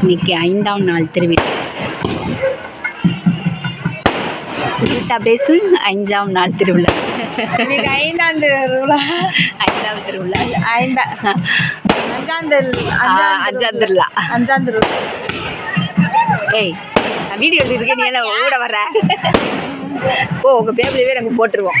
இன்னைக்கு ஐந்தாம் நாள் திருவிழா. பேசு அஞ்சாம் நாள் திருவிழா. ஐந்தாம் திருவிழா. ஐந்தாம் திருவிழா. ஐந்தா அஞ்சாம் அஞ்சாம் திருவிழா. அஞ்சாம் திருவிழா. ஏய் நான் வீடியோ எடுத்துருக்கேன் நீ எல்லாம் ஓட வர்ற. ஓ உங்கள் ஃபேமிலியே நாங்கள் போட்டுருவோம்.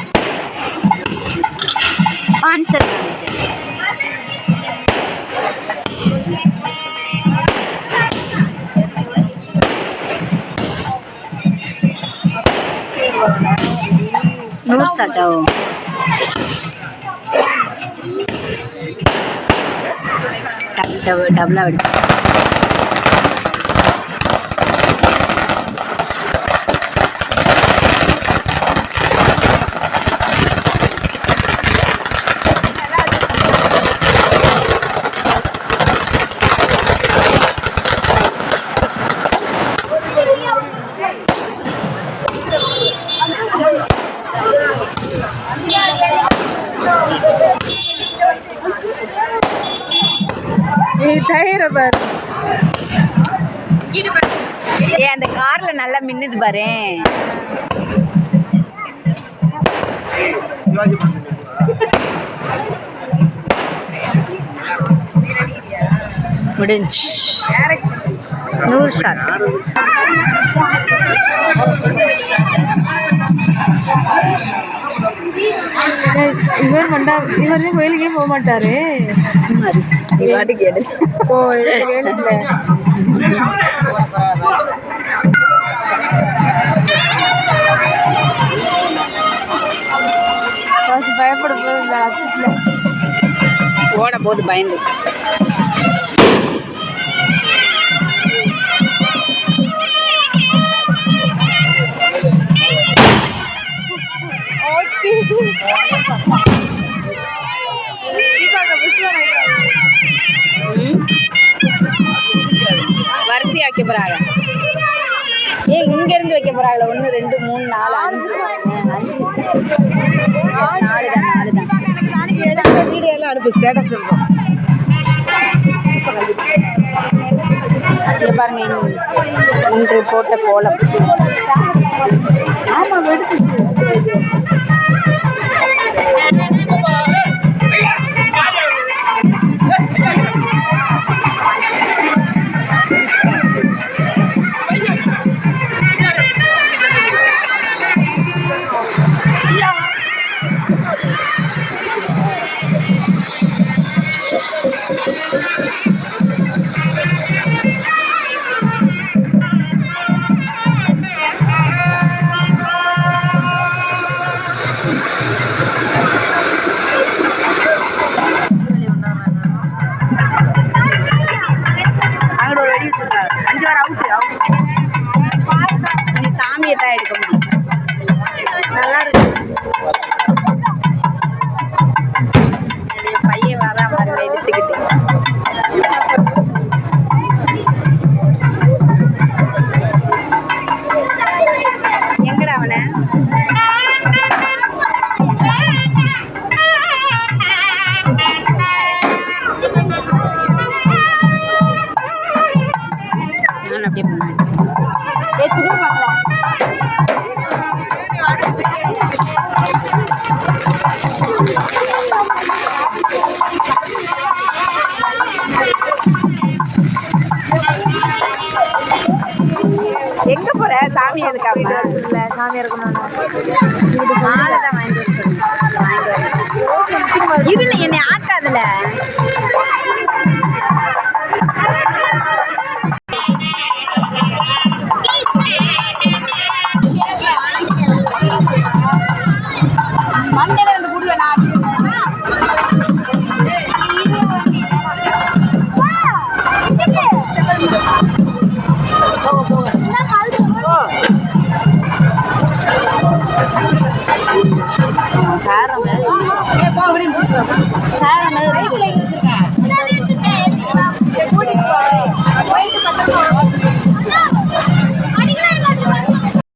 ఆన్సర్ నోట్స్ అటావు డబ్బులు டயரை பாரு. ஏ அந்த கார்ல நல்லா மின்னுது பாரு. முடிஞ்சு நூறு ஷாட் இவர் மண்டா இவர் கோயிலுக்கே போக மாட்டாரு? ஓ வேணும்ல. ஃபர்ஸ்ட் பயப்பட போகுது அச்சத்தில் ஓட போது பயந்து. வரிசையா வைக்க போறாங்க. ஏ இங்க இருந்து வைக்க போறாங்களா. ஒன்று ரெண்டு மூணு நாலு அஞ்சு. நாலு தான் நாலு தான் வீடியோ எல்லாம் அனுப்பு ஸ்டேட்டஸ் இருக்கும் இங்க பாருங்க இன்~ இன்று போட்ட கோலம். ஆமா வெடிச்சிச்சு சாமியை தான் எடுக்க முடியும். சாமி எடுக்காம இல்லை சாமி இருக்கணும் மாலை தான் வாங்கிட்டு. வாங்கிட்டு. இதுல என்னை ஆட்டாதுல சார்